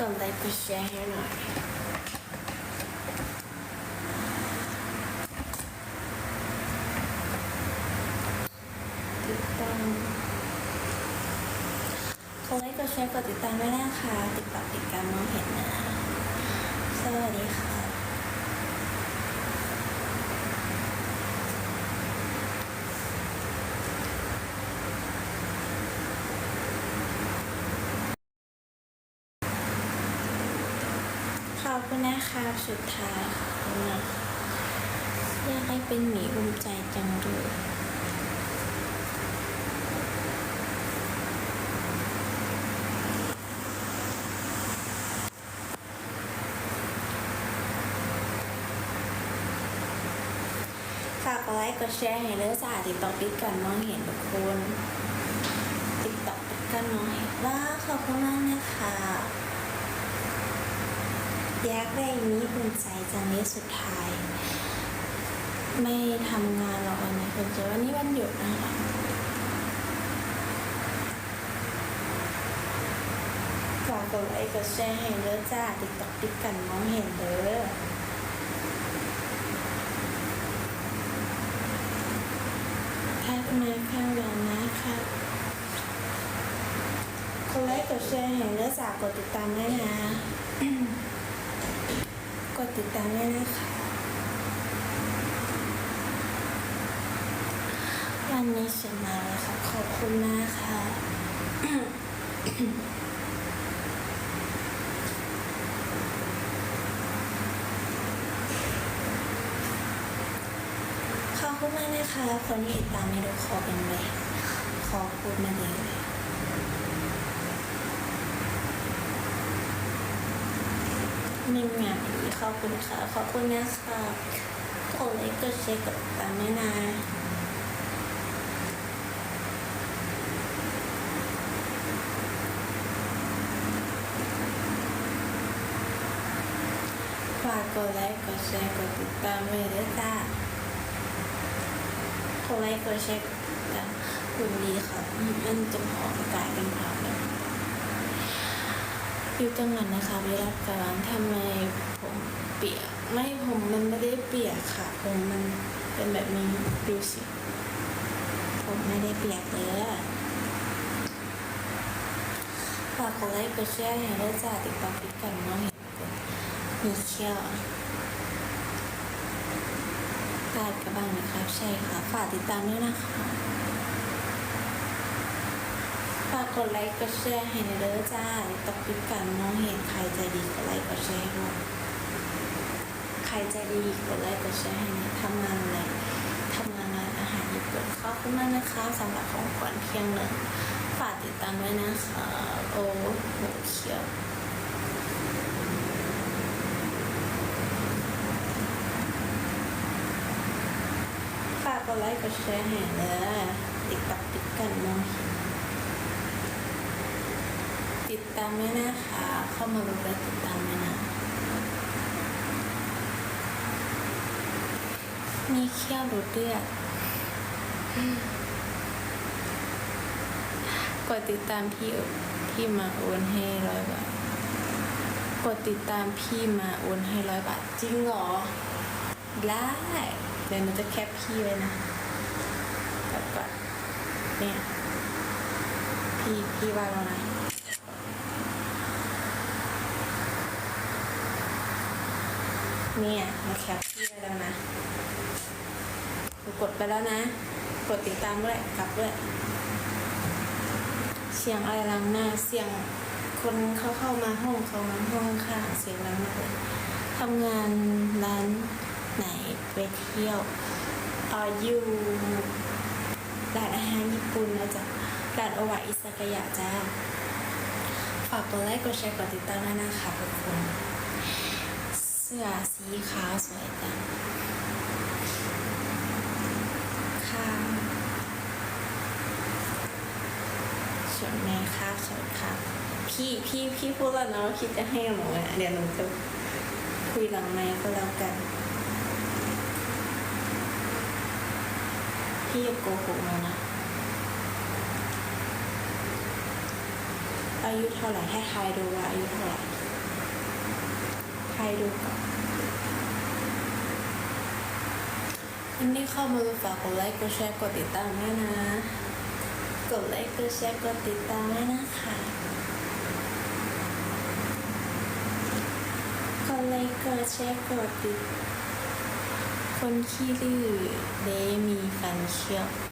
กดไลค์กดแชร์ให้หน่อยติดตามกดไลค์กดแชร์กดติดตามด้วยนะคะติดต่อติดการมองเห็นนะ สวัสดีค่ะ ข อบคุณนะคะสุดท้ายขอบคุณนะอยากให้เป็นหมีอุ่มใจจังเลยฝากกดไลค์กดแชร์ให้เลือจ่าติดต่อปิดกันมองเห็นทุกคน ติดต่อปิดกันมองเห็นว่าขอบคุณมากนะคะ อยากได้มีภูมิใจจังนี้สุดท้าย ไม่ทำงานหรอกนนี้คุณเจอวันนี้วันหยุดนะคะฝากกดไลค์กดแชร์ให้เลือจ่าติดต่อปิดกันมองเห็นเด้อทักมาข้างหลังนะคะกดไลค์กดแชร์เห็นเลือจากดติดตามด้วยนะ ติดตามด้วยนะคะ วันนี้เสร็จมาแล้วค่ะ ขอบคุณมากค่ะ ขอบคุณมากนะคะคนที่ติดตามไม่รู้ขอเป็นเลยขอพูดมาเลยไม่งานดี ขอบคุณค่ะ ขอบคุณนะคะกดไลค์กดแชร์กดติดตามด้วยนะฝากกดไลค์กดแชร์กดติดตามด้วยด้วยจ้ากดไลค์กดแชร์กดติดตามคุณดีค่ะมันจะผอมกลายเป็นผอมเลย อยู่จังหวัดนะคะเวลากำลังทำไมผมเปียก ไม่ผมมันไม่ได้เปียกค่ะ ผมมันเป็นแบบนี้ดูสิ ผมไม่ได้เปียกเลยฝากกดไลค์กดแชร์ให้ด้วยจ้าติดต่อปิกันมองเห็นมีเขี้ยวกาดกระบังนะครับ ใช่ค่ะ ฝากติดตามด้วยนะคะากกดไลค์กดแชร์ให้ในเด้อจ้าตกปิดกันมองเห็นใครใจดีกดไลค์กดแชร์ให้ด้วยใครใจดีกดไลค์กดแชร์ให้หน่ยทำงานอะไรทำงานร้านอาหารญี่ปุ่นขอบคุณมากนะคะสำหรับของขวัญเพียงหนึ่งฝากติดตามด้วยนะคะโอ้โหเขียวฝากกดไลค์กดแชร์ให้เลยติดตับติดกันมองเห็น ตามด้วยนะคะ เข้ามาดูและติดตามด้วยนะ มีเขี้ยวดูดเลือดกดติดตามพี่พี่มาโอนให้ร้อยบาท กดติดตามพี่มาโอนให้ร้อยบาท จริงเหรอ ได้เดี๋ยวหนูจะแคปพี่ไว้นะแบบก่อนเนี่ย พี่พี่ว่าแล้วนะ เนี่ยมาแคปพี่แล้วนะกดไปแล้วนะ กดติดตามด้วยกลับด้วย เสียงอะไรลังหน้า เสียงคนเขาเข้ามาห้องเขามาห้องข้างเสียงดังมากเลยทำงานร้านไหนไปเที่ยวอ่อยู่ร้านอาหารญี่ปุ่นนะจ๊ะร้านโอวะอิซากายะจ้าฝากกดไลค์กดแชร์กดติดตามด้วยนะคะทุกคน สื้อสีขาวสวยจังค่ะสวยไหมคะสวยค่ะ พี่พี่พี่พูดแล้วนะว่าคิดจะให้หนูอะเดี๋ยวหนูจะคุยหลังไมค์ก็แล้วกัน พี่อย่าโกหกหนูนะอายุเท่าไหร่ให้ทายดูว่าอายุเท่าไหร่ให้ดูก่อน อันนี้เข้ามาฝากกดไลค์กดแชร์กดติดตามด้วยนะ กดไลค์กดแชร์กดติดตามด้วยนะคะกดไลค์กดแชร์กดติดคนขี้ดื้อเดมีฟันเคี้ยว